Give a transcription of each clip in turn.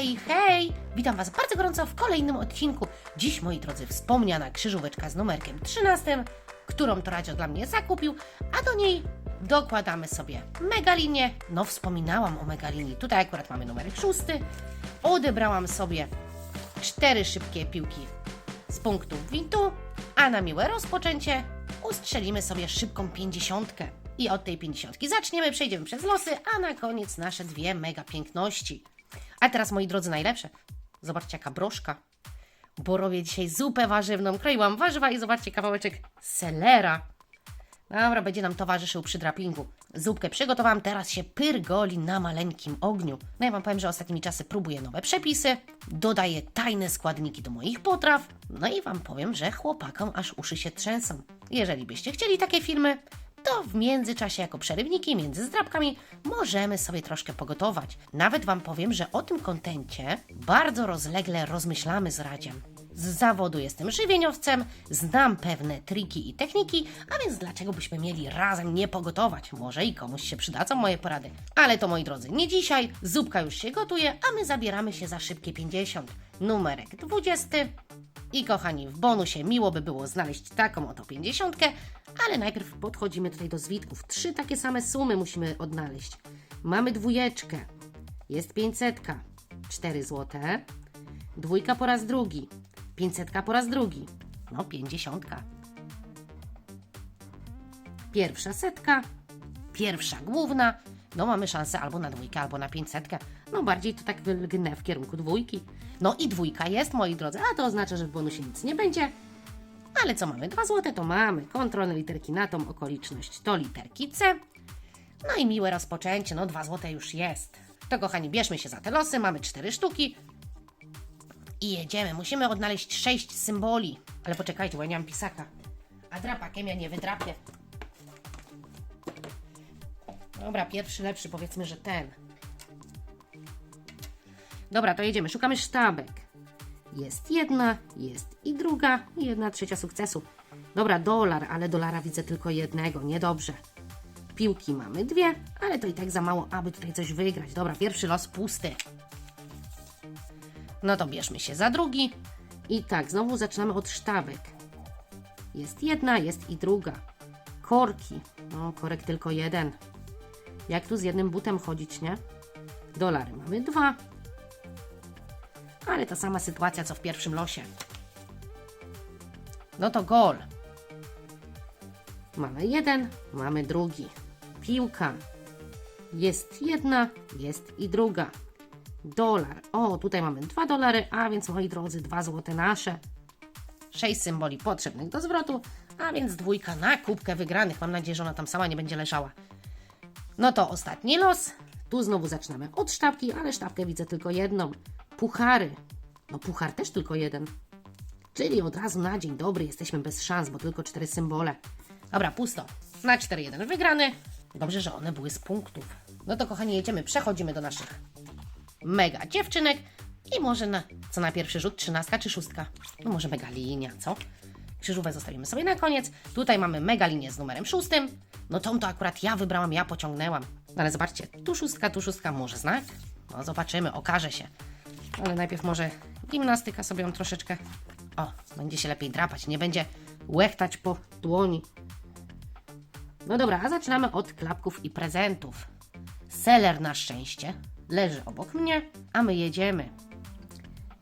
Hej, hej! Witam Was bardzo gorąco w kolejnym odcinku. Dziś, moi drodzy, wspomniana krzyżóweczka z numerkiem 13, którą to Radzio dla mnie zakupił, a do niej dokładamy sobie megalinię. No, wspominałam o megalinii. Tutaj akurat mamy numerek 6. Odebrałam sobie cztery szybkie piłki z punktu wintu, a na miłe rozpoczęcie ustrzelimy sobie szybką pięćdziesiątkę. I od tej pięćdziesiątki zaczniemy, przejdziemy przez losy, a na koniec nasze dwie mega piękności. A teraz, moi drodzy, najlepsze. Zobaczcie, jaka broszka. Bo robię dzisiaj zupę warzywną. Kroiłam warzywa i zobaczcie kawałeczek selera. Dobra, będzie nam towarzyszył przy drapingu. Zupkę przygotowałam, teraz się pyrgoli na maleńkim ogniu. No ja Wam powiem, że ostatnimi czasy próbuję nowe przepisy, dodaję tajne składniki do moich potraw, no i Wam powiem, że chłopakom aż uszy się trzęsą. Jeżeli byście chcieli takie filmy, to w międzyczasie jako przerywniki między zdrabkami możemy sobie troszkę pogotować. Nawet Wam powiem, że o tym kontencie bardzo rozlegle rozmyślamy z Radziem. Z zawodu jestem żywieniowcem, znam pewne triki i techniki, a więc dlaczego byśmy mieli razem nie pogotować? Może i komuś się przydadzą moje porady. Ale to moi drodzy, nie dzisiaj, zupka już się gotuje, a my zabieramy się za szybkie 50. Numerek 20. I kochani, w bonusie miło by było znaleźć taką oto 50, ale najpierw podchodzimy tutaj do zwitków. Trzy takie same sumy musimy odnaleźć. Mamy dwójeczkę, jest 500, 4 złote, dwójka po raz drugi, 500 po raz drugi, no 50. Pierwsza setka, pierwsza główna, no mamy szansę albo na dwójkę, albo na 500. No bardziej to tak wylgnę w kierunku dwójki. No i dwójka jest, moi drodzy, a to oznacza, że w bonusie nic nie będzie. Ale co mamy? Dwa złote to mamy. Kontrolne literki na tą okoliczność to literki C. No i miłe rozpoczęcie, no dwa złote już jest. To kochani, bierzmy się za te losy, mamy cztery sztuki. I jedziemy, musimy odnaleźć sześć symboli. Ale poczekajcie, bo ja nie mam pisaka. A drapakiem ja nie wydrapię. Dobra, pierwszy lepszy, powiedzmy, że ten. Dobra, to jedziemy. Szukamy sztabek. Jest jedna, jest i druga, i jedna trzecia sukcesu. Dobra, dolar, ale dolara widzę tylko jednego, niedobrze. Piłki mamy dwie, ale to i tak za mało, aby tutaj coś wygrać. Dobra, pierwszy los pusty. No to bierzmy się za drugi. I tak, znowu zaczynamy od sztabek. Jest jedna, jest i druga. Korki. No, korek tylko jeden. Jak tu z jednym butem chodzić, nie? Dolary mamy dwa. Ale ta sama sytuacja, co w pierwszym losie. No to gol. Mamy jeden, mamy drugi. Piłka. Jest jedna, jest i druga. Dolar. O, tutaj mamy dwa dolary, a więc moi drodzy, dwa złote nasze. Sześć symboli potrzebnych do zwrotu, a więc dwójka na kubkę wygranych. Mam nadzieję, że ona tam sama nie będzie leżała. No to ostatni los. Tu znowu zaczynamy od sztabki, ale sztabkę widzę tylko jedną. Puchary. No puchar też tylko jeden. Czyli od razu na dzień dobry jesteśmy bez szans, bo tylko cztery symbole. Dobra, pusto. Na 4-1 wygrany. Dobrze, że one były z punktów. No to kochani, jedziemy, przechodzimy do naszych mega dziewczynek i może na, co na pierwszy rzut, trzynastka czy szóstka? No może mega linia, co? Krzyżówę zostawimy sobie na koniec. Tutaj mamy mega linię z numerem szóstym. No tą to akurat ja wybrałam, ja pociągnęłam. No ale zobaczcie, tu szóstka, tu szóstka, może znak? No zobaczymy, okaże się. Ale najpierw może gimnastyka sobie ją troszeczkę... O, będzie się lepiej drapać, nie będzie łechtać po dłoni. No dobra, a zaczynamy od klapków i prezentów. Seller na szczęście leży obok mnie, a my jedziemy.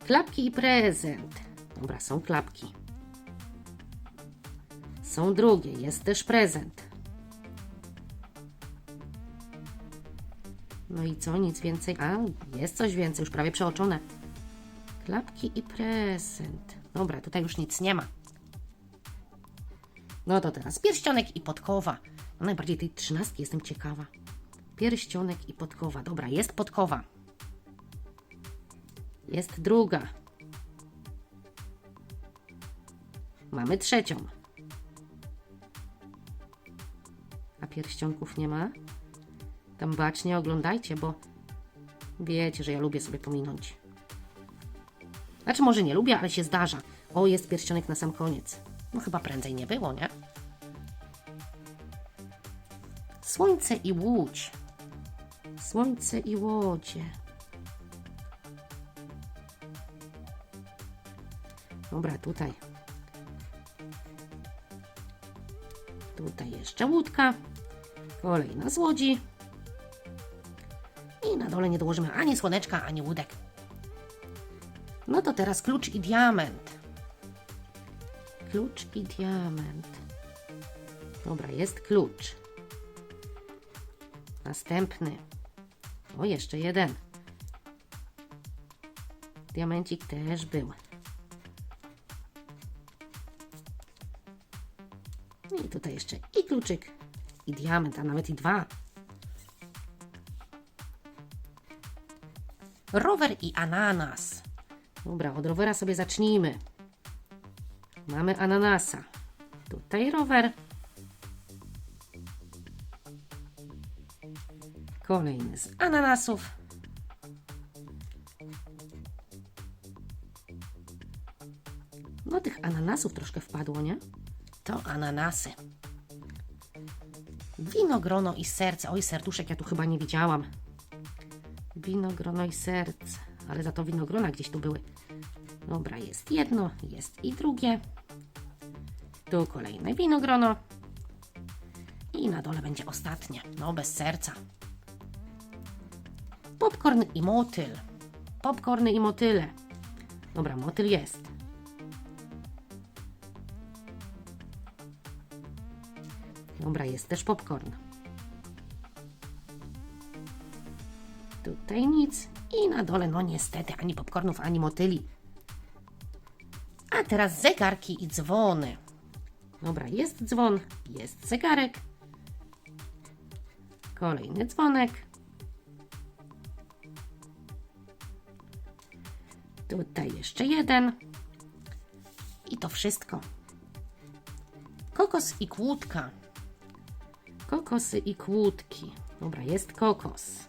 Klapki i prezent. Dobra, są klapki. Są drugie, jest też prezent. No i co, nic więcej? A, jest coś więcej, już prawie przeoczone. Klapki i prezent. Dobra, tutaj już nic nie ma. No to teraz pierścionek i podkowa. No najbardziej tej trzynastki jestem ciekawa. Pierścionek i podkowa. Dobra, jest podkowa. Jest druga. Mamy trzecią. A pierścionków nie ma? Tam bacznie oglądajcie, bo wiecie, że ja lubię sobie pominąć. Znaczy może nie lubię, ale się zdarza. O, jest pierścionek na sam koniec. No chyba prędzej nie było, nie? Słońce i łódź. Słońce i łodzie. Dobra, tutaj. Tutaj jeszcze łódka. Kolejna z łodzi. Dole nie dołożymy ani słoneczka, ani łódek. No to teraz klucz i diament. Klucz i diament. Dobra, jest klucz. Następny. O, jeszcze jeden. Diamencik też był. I tutaj jeszcze i kluczyk, i diament, a nawet i dwa. Rower i ananas. Dobra, od rowera sobie zacznijmy. Mamy ananasa. Tutaj rower. Kolejny z ananasów. No tych ananasów troszkę wpadło, nie? To ananasy. Winogrono i serce. Oj, serduszek ja tu chyba nie widziałam. Winogrono i serce. Ale za to winogrona gdzieś tu były. Dobra, jest jedno, jest i drugie. Tu kolejne winogrono. I na dole będzie ostatnie. No, bez serca. Popcorn i motyl. Popcorny i motyle. Dobra, motyl jest. Dobra, jest też popcorn. Tutaj nic. I na dole, no niestety, ani popcornów, ani motyli. A teraz zegarki i dzwony. Dobra, jest dzwon, jest zegarek. Kolejny dzwonek. Tutaj jeszcze jeden. I to wszystko. Kokos i kłódka. Kokosy i kłódki. Dobra, jest kokos.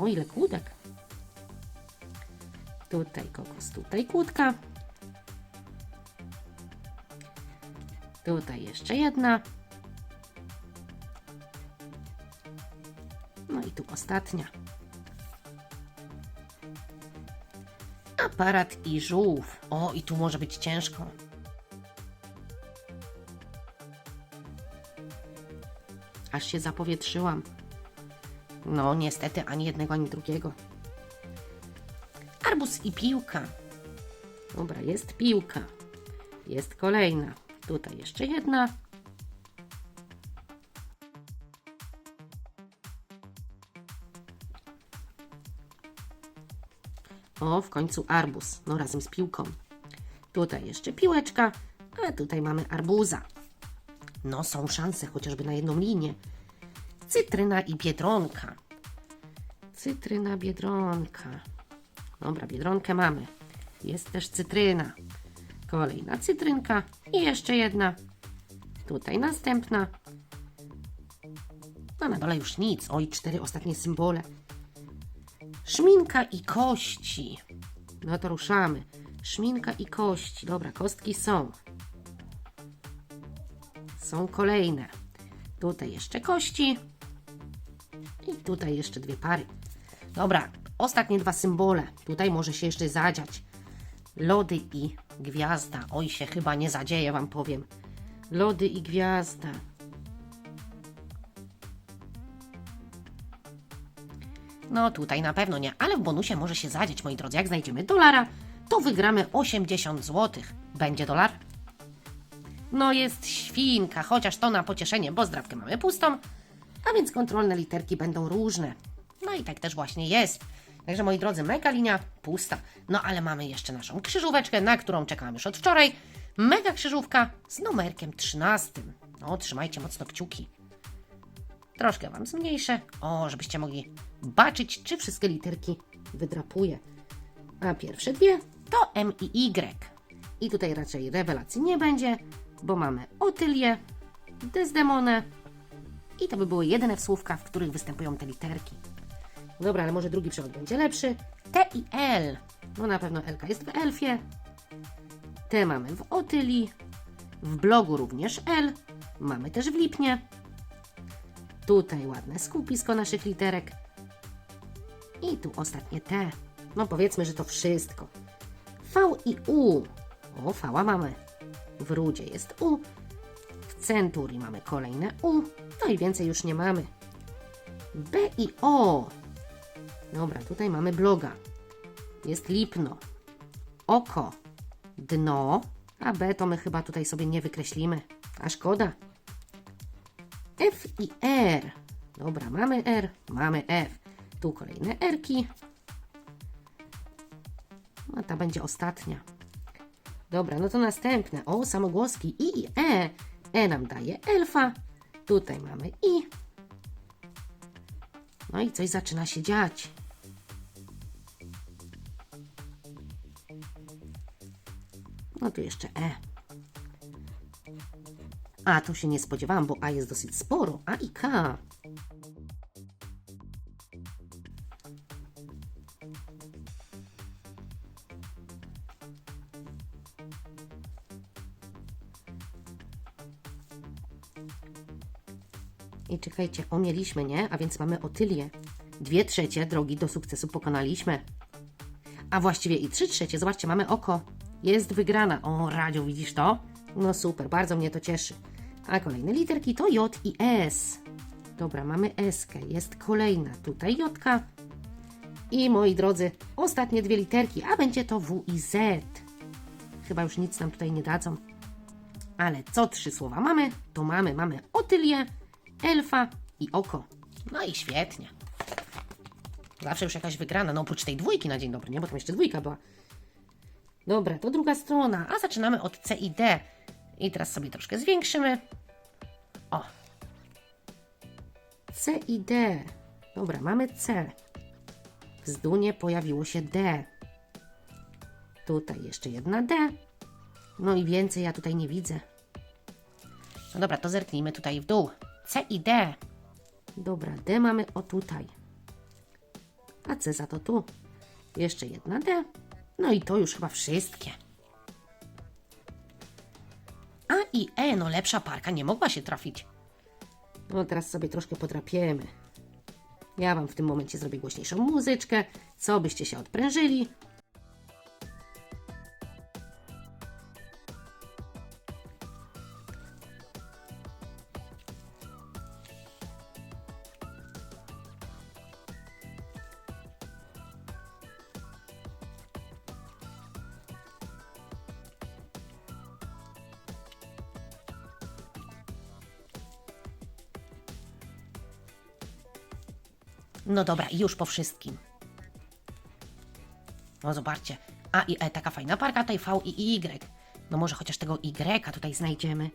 O, ile kłódek. Tutaj kokos, tutaj kłódka. Tutaj jeszcze jedna. No i tu ostatnia. Aparat i żółw. O, i tu może być ciężko. Aż się zapowietrzyłam. No, niestety ani jednego, ani drugiego. Arbus i piłka. Dobra, jest piłka. Jest kolejna. Tutaj jeszcze jedna. O, w końcu arbuz. No, razem z piłką. Tutaj jeszcze piłeczka, a tutaj mamy arbuza. No, są szanse chociażby na jedną linię. Cytryna i biedronka. Cytryna, biedronka. Dobra, biedronkę mamy. Jest też cytryna. Kolejna cytrynka i jeszcze jedna. Tutaj następna. A na dole już nic. Oj, cztery ostatnie symbole. Szminka i kości. No to ruszamy. Szminka i kości. Dobra, kostki są. Są kolejne. Tutaj jeszcze kości. I tutaj jeszcze dwie pary. Dobra, ostatnie dwa symbole. Tutaj może się jeszcze zadziać. Lody i gwiazda. Oj, się chyba nie zadzieje, wam powiem. Lody i gwiazda. No tutaj na pewno nie, ale w bonusie może się zadzieć, moi drodzy. Jak znajdziemy dolara, to wygramy 80 zł. Będzie dolar? No jest świnka, chociaż to na pocieszenie, bo zdrawkę mamy pustą, a więc kontrolne literki będą różne. No i tak też właśnie jest. Także moi drodzy, mega linia pusta. No ale mamy jeszcze naszą krzyżóweczkę, na którą czekam już od wczoraj. Mega krzyżówka z numerkiem 13. No, trzymajcie mocno kciuki. Troszkę Wam zmniejszę, o, żebyście mogli baczyć, czy wszystkie literki wydrapuję. A pierwsze dwie to M i Y. I tutaj raczej rewelacji nie będzie, bo mamy Otylię, Desdemonę i to by były jedyne słówka, w których występują te literki. Dobra, ale może drugi przewód będzie lepszy. T i L. No na pewno Elka jest w Elfie. T mamy w Otylii. W blogu również L. Mamy też w Lipnie. Tutaj ładne skupisko naszych literek. I tu ostatnie T. No powiedzmy, że to wszystko. V i U. O, V mamy. W rudzie jest U. W centurii mamy kolejne U. No i więcej już nie mamy. B i O. Dobra, tutaj mamy bloga. Jest lipno. Oko. Dno. A B to my chyba tutaj sobie nie wykreślimy. A szkoda. F i R. Dobra, mamy R, mamy F. Tu kolejne R-ki. No ta będzie ostatnia. Dobra, no to następne. O, samogłoski I i E. E nam daje elfa. Tutaj mamy I. No i coś zaczyna się dziać. No tu jeszcze E. A, tu się nie spodziewałam, bo A jest dosyć sporo. A i K. I czekajcie, omieliśmy, nie? A więc mamy otylię. Dwie trzecie drogi do sukcesu pokonaliśmy. A właściwie i trzy trzecie. Zobaczcie, mamy oko. Jest wygrana. O, Radziu, widzisz to? No super, bardzo mnie to cieszy. A kolejne literki to J i S. Dobra, mamy S. Jest kolejna. Tutaj J. I moi drodzy, ostatnie dwie literki, a będzie to W i Z. Chyba już nic nam tutaj nie dadzą. Ale co trzy słowa mamy, to mamy, mamy otylię, elfa i oko. No i świetnie. Zawsze już jakaś wygrana, no oprócz tej dwójki na dzień dobry, nie? Bo tam jeszcze dwójka była. Dobra, to druga strona, a zaczynamy od C i D. I teraz sobie troszkę zwiększymy. O. C i D. Dobra, mamy C. W zdunie pojawiło się D. Tutaj jeszcze jedna D. No i więcej ja tutaj nie widzę. No dobra, to zerknijmy tutaj w dół. C i D. Dobra, D mamy o tutaj. A C za to tu. Jeszcze jedna D. No i to już chyba wszystkie. A i E, no lepsza parka nie mogła się trafić. No teraz sobie troszkę podrapiemy. Ja Wam w tym momencie zrobię głośniejszą muzyczkę, co byście się odprężyli. No dobra, już po wszystkim. No zobaczcie, A i E, taka fajna parka, tutaj V i Y. No może chociaż tego Y tutaj znajdziemy.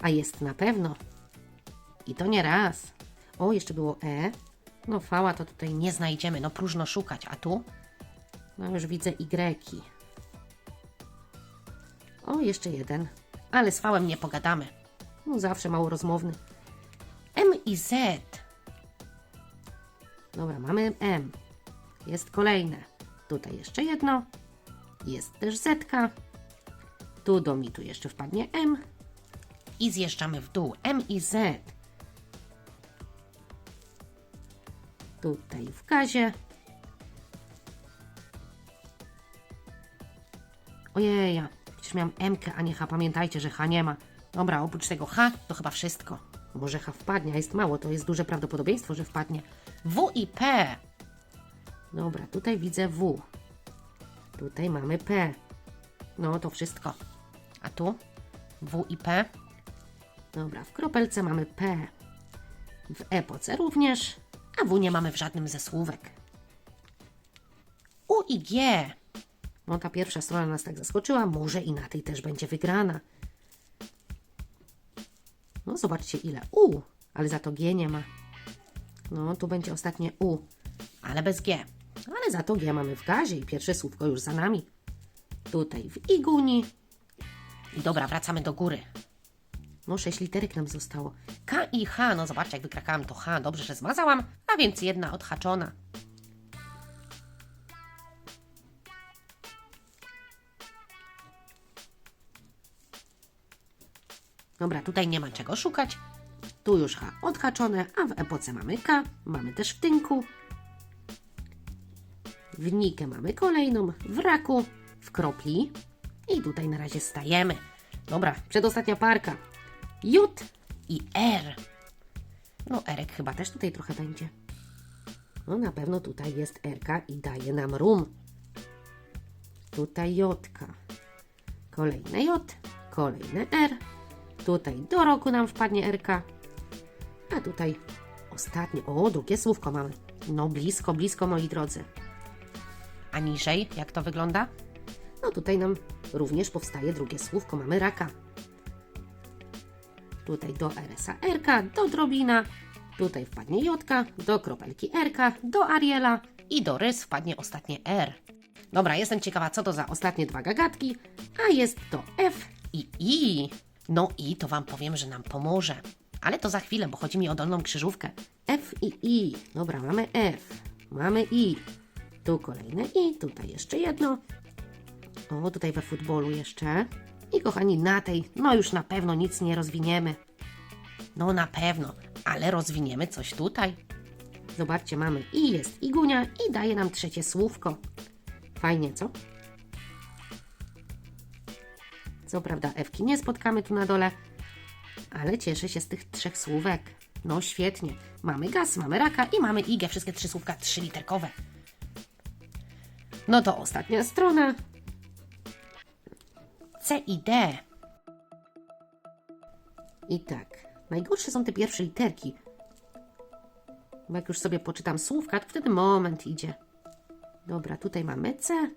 A jest na pewno. I to nie raz. O, jeszcze było E. No V to tutaj nie znajdziemy, no próżno szukać. A tu? No już widzę Y. O, jeszcze jeden. Ale z V nie pogadamy. No zawsze mało rozmowny. M i Z. Dobra, mamy M. Jest kolejne. Tutaj jeszcze jedno. Jest też Z. Tu do mitu jeszcze wpadnie M. I zjeżdżamy w dół. M i Z. Tutaj w gazie. Ojeja, przecież miałam M, a nie H. Pamiętajcie, że H nie ma. Dobra, oprócz tego H to chyba wszystko. Może H wpadnie, a jest mało, to jest duże prawdopodobieństwo, że wpadnie. W i P. Dobra, tutaj widzę W. Tutaj mamy P. No to wszystko. A tu? W i P. Dobra, w kropelce mamy P. W epoce również, a W nie mamy w żadnym ze słówek. U i G. No ta pierwsza strona nas tak zaskoczyła, może i na tej też będzie wygrana. No zobaczcie ile U, ale za to G nie ma. No tu będzie ostatnie U, ale bez G. Ale za to G mamy w gazie i pierwsze słówko już za nami. Tutaj w Iguni. I dobra, wracamy do góry. No sześć literek nam zostało. K i H, no zobaczcie jak wykrakałam to H, dobrze, że zmazałam, a więc jedna odhaczona. Dobra, tutaj nie ma czego szukać. Tu już H odhaczone, a w epoce mamy K, mamy też w tynku. W Nikę mamy kolejną, w raku w kropli. I tutaj na razie stajemy. Dobra, przedostatnia parka. J i R. No, Erek chyba też tutaj trochę będzie. No, na pewno tutaj jest Rka i daje nam rum. Tutaj Jotka. Kolejne J, kolejne R. Tutaj do roku nam wpadnie RK. A tutaj ostatnie. O, drugie słówko mamy. No blisko, blisko moi drodzy. A niżej, jak to wygląda? No tutaj nam również powstaje drugie słówko. Mamy raka. Tutaj do RS-a RK, do drobina. Tutaj wpadnie Jotka, do kropelki RK, do Ariela i do rys wpadnie ostatnie R. Dobra, jestem ciekawa, co to za ostatnie dwa gagatki, a jest to F i I. No i to Wam powiem, że nam pomoże. Ale to za chwilę, bo chodzi mi o dolną krzyżówkę. F i I. Dobra, mamy F, mamy I. Tu kolejne I, tutaj jeszcze jedno. O, tutaj we futbolu jeszcze. I kochani, na tej, no już na pewno nic nie rozwiniemy. No na pewno, ale rozwiniemy coś tutaj. Zobaczcie, mamy i jest igunia i daje nam trzecie słówko. Fajnie, co? Co prawda Ewki nie spotkamy tu na dole, ale cieszę się z tych trzech słówek. No świetnie. Mamy gaz, mamy raka i mamy igę. Wszystkie trzy słówka trzyliterkowe. No to ostatnia strona. C i D. I tak, najgorsze są te pierwsze literki. Bo jak już sobie poczytam słówka, to wtedy moment idzie. Dobra, tutaj mamy C.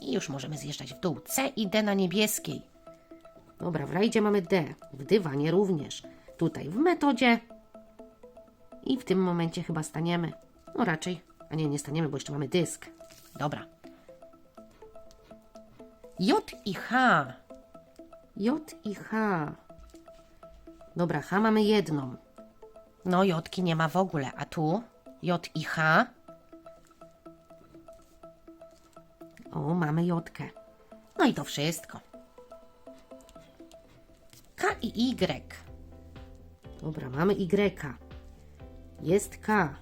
I już możemy zjeżdżać w dół. C i D na niebieskiej. Dobra, w rajdzie mamy D. W dywanie również. Tutaj w metodzie. I w tym momencie chyba staniemy. No raczej. A nie, nie staniemy, bo jeszcze mamy dysk. Dobra. J i H. J i H. Dobra, H mamy jedną. No, Jotki nie ma w ogóle, a tu J i H. Mamy Jotkę. No i to wszystko. K i Y. Dobra, mamy Y. Jest K.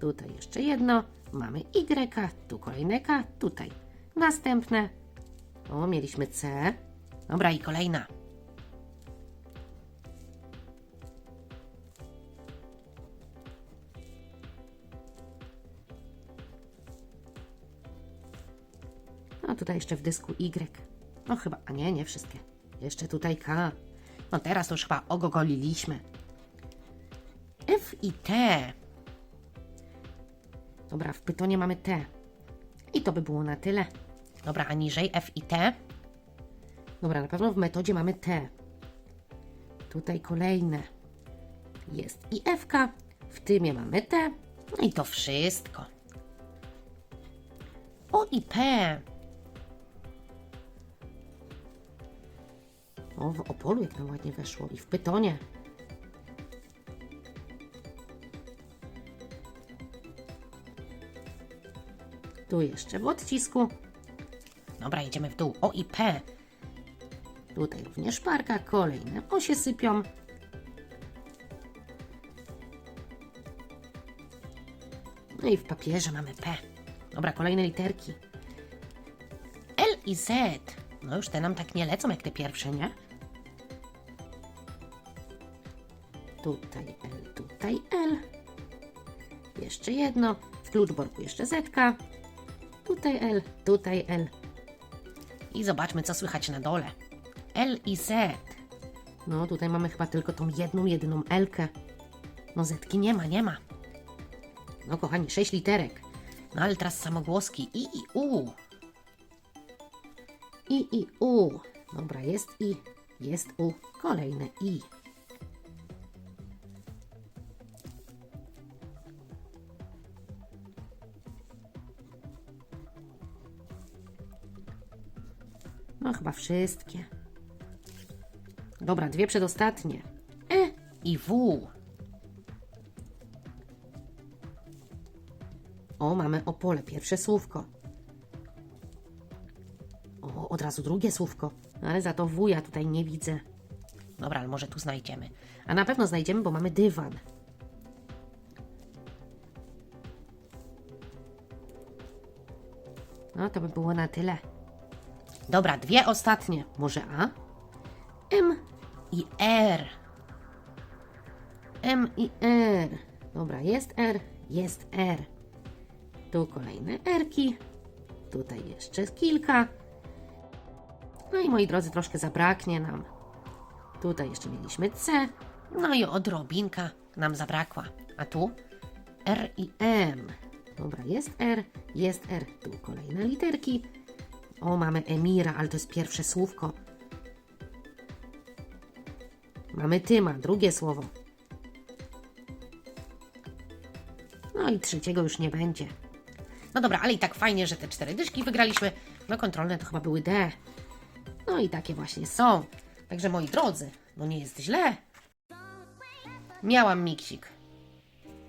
Tutaj jeszcze jedno. Mamy Y. Tu kolejne K. Tutaj następne. O, mieliśmy C. Dobra, i kolejna. Tutaj jeszcze w dysku Y. No chyba, a nie, nie wszystkie. Jeszcze tutaj K. No teraz to już chyba ogogoliliśmy. F i T. Dobra, w pytonie mamy T. I to by było na tyle. Dobra, a niżej F i T. Dobra, na pewno w metodzie mamy T. Tutaj kolejne. Jest i F. W tymie mamy T. No i to wszystko. O i P. O, w Opolu jak nam ładnie weszło. I w Pytonie. Tu jeszcze w odcisku. Dobra, jedziemy w dół. O i P. Tutaj również parka. Kolejne O się sypią. No i w papierze mamy P. Dobra, kolejne literki. L i Z. No już te nam tak nie lecą jak te pierwsze, nie? Tutaj L, tutaj L. Jeszcze jedno. W kluczborku jeszcze Z. Tutaj L, tutaj L. I zobaczmy, co słychać na dole. L i Z. No, tutaj mamy chyba tylko tą jedną, jedyną L-kę. No, Zetki nie ma, nie ma. No, kochani, sześć literek. No, ale teraz samogłoski I i U. I i U. Dobra, jest I, jest U. Kolejne I. No chyba wszystkie. Dobra, dwie przedostatnie. E i W. O, mamy Opole, pierwsze słówko. O, od razu drugie słówko. Ale za to wuja tutaj nie widzę. Dobra, ale może tu znajdziemy. A na pewno znajdziemy, bo mamy dywan. No, to by było na tyle. Dobra, dwie ostatnie. Może A? M i R. M i R. Dobra, jest R, jest R. Tu kolejne Rki. Tutaj jeszcze kilka. No i moi drodzy, troszkę zabraknie nam. Tutaj jeszcze mieliśmy C. No i odrobinka nam zabrakła. A tu R i M. Dobra, jest R, jest R. Tu kolejne literki. O, mamy Emira, ale to jest pierwsze słówko. Mamy Tyma, drugie słowo. No i trzeciego już nie będzie. No dobra, ale i tak fajnie, że te cztery dyszki wygraliśmy. No kontrolne to chyba były D. No i takie właśnie są. Także moi drodzy, no nie jest źle. Miałam miksik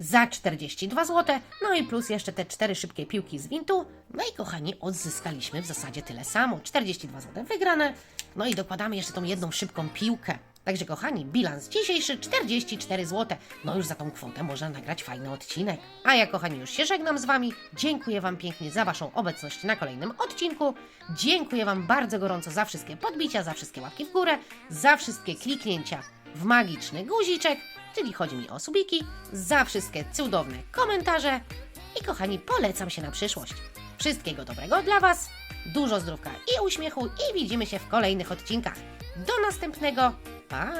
za 42 zł, no i plus jeszcze te cztery szybkie piłki z wintu. No i kochani, odzyskaliśmy w zasadzie tyle samo. 42 zł wygrane, no i dokładamy jeszcze tą jedną szybką piłkę. Także kochani, bilans dzisiejszy 44 zł. No już za tą kwotę można nagrać fajny odcinek. A ja kochani już się żegnam z Wami. Dziękuję Wam pięknie za Waszą obecność na kolejnym odcinku. Dziękuję Wam bardzo gorąco za wszystkie podbicia, za wszystkie łapki w górę, za wszystkie kliknięcia w magiczny guziczek, czyli chodzi mi o subiki, za wszystkie cudowne komentarze i kochani, polecam się na przyszłość. Wszystkiego dobrego dla Was, dużo zdrówka i uśmiechu i widzimy się w kolejnych odcinkach. Do następnego, pa!